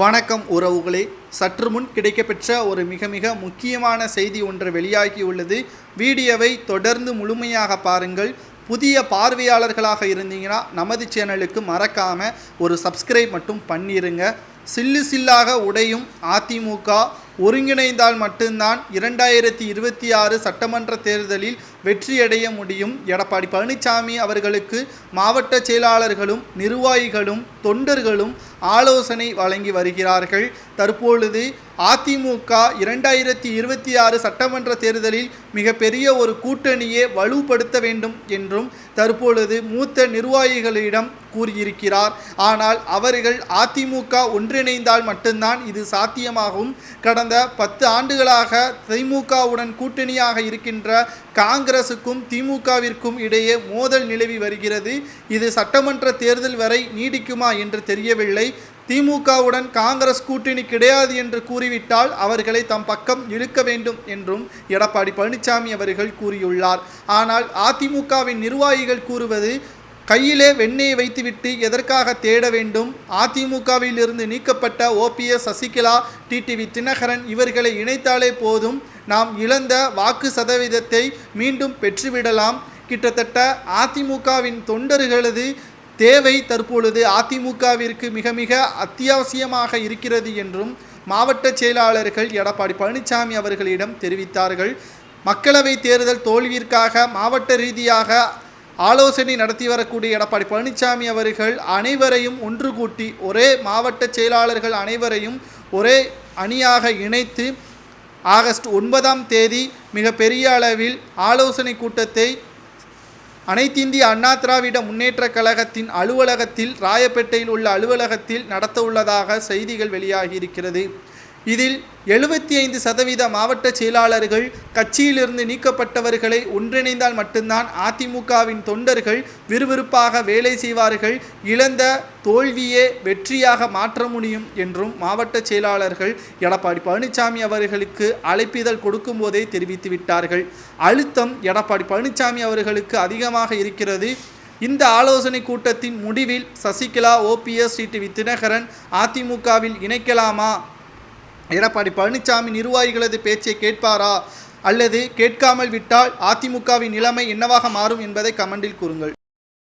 வணக்கம் உறவுகளே. சற்று முன் கிடைக்கப்பெற்ற ஒரு மிக மிக முக்கியமான செய்தி ஒன்று வெளியாகியுள்ளது. வீடியோவை தொடர்ந்து முழுமையாக பாருங்கள். புதிய பார்வையாளர்களாக இருந்தீங்கன்னா நமது சேனலுக்கு மறக்காம ஒரு சப்ஸ்கிரைப் மட்டும் பண்ணிருங்க. சில்லு சில்லாக உடையும் அதிமுக ஒருங்கிணைந்தால் மட்டும்தான் இரண்டாயிரத்தி இருபத்தி ஆறு சட்டமன்ற தேர்தலில் வெற்றியடைய முடியும். எடப்பாடி பழனிசாமி அவர்களுக்கு மாவட்ட செயலாளர்களும் நிர்வாகிகளும் தொண்டர்களும் ஆலோசனை வழங்கி வருகிறார்கள். தற்பொழுது அதிமுக இரண்டாயிரத்தி இருபத்தி ஆறு சட்டமன்ற தேர்தலில் மிகப்பெரிய ஒரு கூட்டணியை வலுப்படுத்த வேண்டும் என்றும் தற்பொழுது மூத்த நிர்வாகிகளிடம் கூறியிருக்கிறார். ஆனால் அவர்கள் அதிமுக ஒன்றிணைந்தால் மட்டும்தான் இது சாத்தியமாகும். கடந்த பத்து ஆண்டுகளாக திமுகவுடன் கூட்டணியாக இருக்கின்ற காங்கிரசுக்கும் திமுகவிற்கும் இடையே மோதல் நிலவி வருகிறது. இது சட்டமன்ற தேர்தல் வரை நீடிக்குமா என்று தெரியவில்லை. திமுகவுடன் காங்கிரஸ் கூட்டணி கிடையாது என்று கூறிவிட்டால் அவர்களை தம் பக்கம் இழுக்க வேண்டும் என்றும் எடப்பாடி பழனிசாமி அவர்கள் கூறியுள்ளார். ஆனால் அதிமுகவின் நிர்வாகிகள் கூறுவது கையிலே வெண்ணெயை வைத்துவிட்டு எதற்காக தேட வேண்டும்? அதிமுகவிலிருந்து நீக்கப்பட்ட ஓபிஎஸ் சசிகலா டிடிவி தினகரன் இவர்களை இணைத்தாலே போதும். நாம் இழந்த வாக்கு சதவீதத்தை மீண்டும் பெற்றுவிடலாம். கிட்டத்தட்ட அதிமுகவின் தொண்டர்களது தேவை தற்பொழுது அதிமுகவிற்கு மிக மிக அத்தியாவசியமாக இருக்கிறது என்றும் மாவட்ட செயலாளர்கள் எடப்பாடி பழனிசாமி அவர்களிடம் தெரிவித்தார்கள். மக்களவை தேர்தல் தோல்விற்காக மாவட்ட ரீதியாக ஆலோசனை நடத்தி வரக்கூடிய எடப்பாடி பழனிசாமி அவர்கள் அனைவரையும் ஒன்று கூட்டி ஒரே மாவட்ட செயலாளர்கள் அனைவரையும் ஒரே அணியாக இணைத்து ஆகஸ்ட் ஒன்பதாம் தேதி மிக பெரிய அளவில் ஆலோசனை கூட்டத்தை அனைத்திந்திய அண்ணா திராவிட முன்னேற்ற கழகத்தின் அலுவலகத்தில் ராயப்பேட்டையில் உள்ள அலுவலகத்தில் நடத்த உள்ளதாக செய்திகள் வெளியாகியிருக்கிறது. இதில் எழுபத்தி ஐந்து சதவீத மாவட்ட செயலாளர்கள் கட்சியிலிருந்து நீக்கப்பட்டவர்களை ஒன்றிணைந்தால் மட்டும்தான் அதிமுகவின் தொண்டர்கள் விறுவிறுப்பாக வேலை செய்வார்கள் இழந்த தோல்வியே வெற்றியாக மாற்ற முடியும் என்றும் மாவட்ட செயலாளர்கள் எடப்பாடி பழனிசாமி அவர்களுக்கு அழைப்பிதழ் கொடுக்கும்போதே தெரிவித்து விட்டார்கள். அழுத்தம் எடப்பாடி பழனிசாமி அவர்களுக்கு அதிகமாக இருக்கிறது. இந்த ஆலோசனை கூட்டத்தின் முடிவில் சசிகலா ஓபிஎஸ் டிடிவி தினகரன் அதிமுகவில் இணைக்கலாமா? எடப்பாடி பழனிசாமி நிர்வாகிகளது பேச்சை கேட்பாரா? அல்லது கேட்காமல் விட்டால் அதிமுகவின் நிலைமை என்னவாக மாறும் என்பதை கமெண்டில் கூறுங்கள்.